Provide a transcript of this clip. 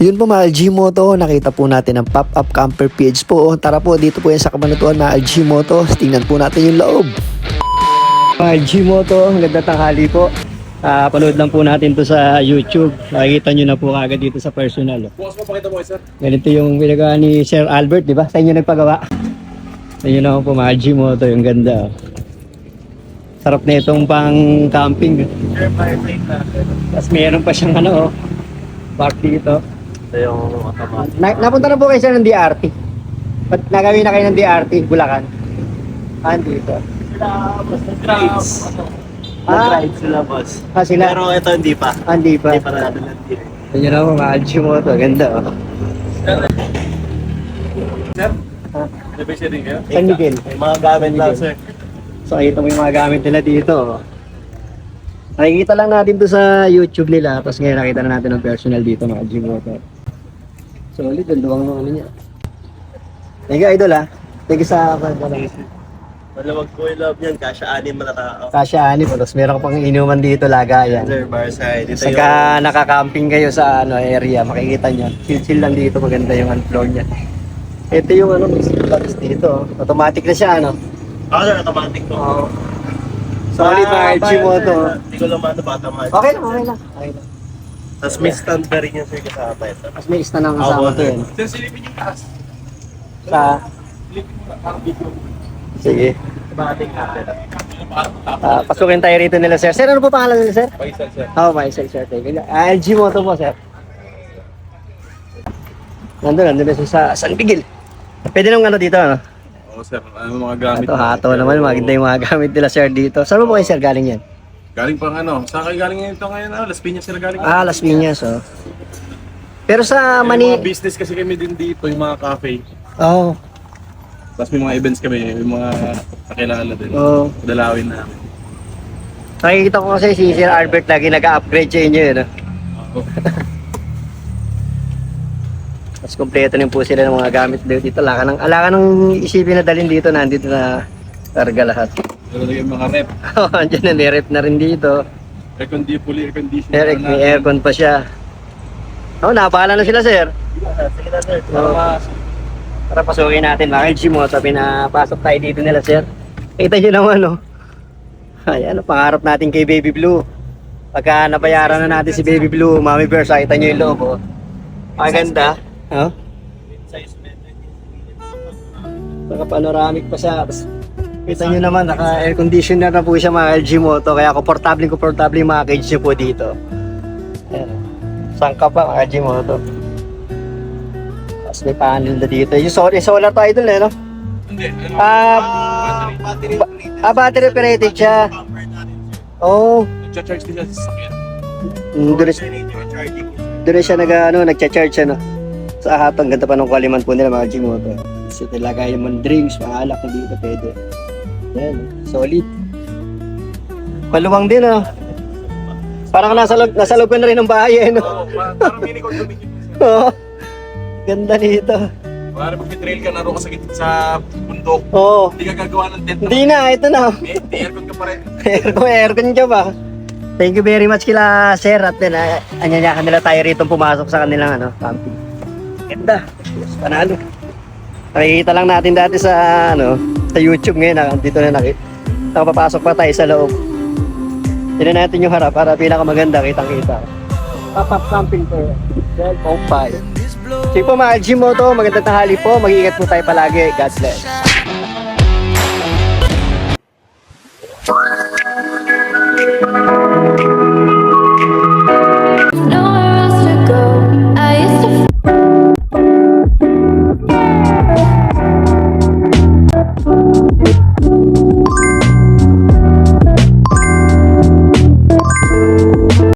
Yun po mga LG Moto, nakita po natin ang pop-up camper page po. Tara po, dito po yan sa Kabanatuan mga LG Moto. Tingnan po natin yung loob. Mga LG Moto, ang ganda tanghali po. Ah, panood lang po natin to sa YouTube. Makikita nyo na po agad dito sa personal. oh. Bukas mo pakita mo sir. Ganito yung pinagawa ni Sir Albert, di ba? Sa inyo nagpagawa. Sa inyo naman po mga LG Moto, yung ganda. oh. Sarap na itong pang camping. Sir, fireplace na. Tapos meron pa siyang ano, oh, park dito. Ito yung automatic. Na, napunta na po kayo sir ng DRT. Ba't nagawin na kayo ng DRT, Bulacan? Ah, dito. Sila, boss, nag-rides. Ah. Nag-rides sila, boss. Ah, sila? Pero ito hindi pa. Ah, hindi pa. Hindi pa nadala din. Yan yun ako, mga Alchi mo to. Ganda, oh. Sir? Ah. Sabi siya din kayo? San Miguel. May mga gamit lang, sir. So, nakita mo yung mga gamit nila dito. oh. Nakikita lang natin to sa YouTube nila. Tapos ngayon nakita na natin ang personal dito, mga Alchi mo to. Solid, ang duwang mga ano niya. Thank you, idol, ah. Thank you sa... Malawag po yung love niyan. Kasha anim na tao. Kasya, ani po. Tapos meron pang inuman dito, lagayan. Sir, Barside. Ito Saka nakaka-camping kayo sa ano area, makikita nyo. Chill-chill lang dito, maganda yung floor niya. Ito yung ano, may seatbelts dito. Automatic na siya, ano? yung... Ah, sir, automatic to. Oo. Solid mga Ah, fire, mo to. Hindi ko lang maano automatic. Okay lang, okay lang. Okay lang. Tapos may stand na rin yan, sir, kasama ito. Tapos may ista ng kasama Ah, to yun. Sir, silipin yung taas. Sa... Silipin mo na, parang video. Sige. Automatic natin. Ah, pasukin tayo rito nila, sir. Sir, ano po pangalan nila, sir? Paisal, sir. Oo, oh, Maisel, sir. Thank you. Ah, LG mo to po, sir. Nandun, nandun na sa San Miguel. Pwede nang ano dito, ano? Oo, sir. Ano mga gamit? Ito, hato naman. Maganda yung mga gamit nila, sir, dito. Saan mo po kayo, sir, galing yan? Galing pang ano? Saan kayo galing ito ngayon? Ah, Las Piñas sila galing. Ah, Las Piñas, oh. Pero sa May mga Mani... business kasi kami din dito, yung mga cafe. Oh, Tapos may mga events kami, may mga kakilala din. oh. Dalawin namin. Nakikita ko kasi si Sir Albert lagi nag-upgrade sa inyo, yun, oh. Oo. Mas kompleto rin po sila ng mga gamit dito. Ala ka nang, ala ka nang isipin na dalhin dito, nandito na karga lahat. Pero yung mga rep, Andiyan na, nirep na rin dito. aircon di fully air conditioner. Eric, may aircon pa siya. Oh, napahala na sila, sir. Sige na sir. Oo. Tara, pasukin natin. Mga LG mo, sabi na pasok tayo dito nila, sir. Kita nyo naman, no? Ayan, pangarap natin kay Baby Blue. Pagka nabayaran na natin si Baby Blue, Mami Bear, kita nyo yung loob, oh. Maganda. Oh? Size medyo. Naka panoramic pa siya. Tapos, kita nyo naman, naka air conditioner na po siya mga LG Moto. Kaya komportable, komportable yung mga cage nyo po dito. Ayan. Saan ka pa mga LG Moto? Tapos may panel na dito. Yung solar, yung solar to idol eh, no? Hindi. Ano? Ah, battery ba- ah, battery operated siya. Natin sir. Oh, Nagcha-charge din siya sa sasakyan. mm, doon, doon siya nag, ano, nagcha-charge siya, no? Sa hatang ganda pa ng kwaliman po nila mga LG Moto. Kasi talaga yung mga drinks, mga alak na dito pwede. Yan, solid. Maluwang din, oh. Parang nasa nasa loob na rin ng bahay, eh, no? Oo, pa- parang mini condominium. Oo. Ganda nito. Para mag-trail ka na ro ka sa, git- sa bundok. Oo. Hindi ka gagawa ng tent. Hindi na, ito na. May, may aircon ka pa rin. aircon, aircon ka ba? Thank you very much kila Sir at then uh, anyanyakan nila tayo rito pumasok sa kanilang ano, camping. Ganda. Yes, panalo. Nakikita lang natin dati sa ano, sa YouTube ngayon, ah, dito na nakita. Nakapapasok pa tayo sa loob. Tignan natin yung harap para pinakamaganda kitang-kita. Pop-up camping po. Well, oh, bye. Sige po mga LG mo to, magandang tanghali po. Mag-iingat po tayo palagi. God bless.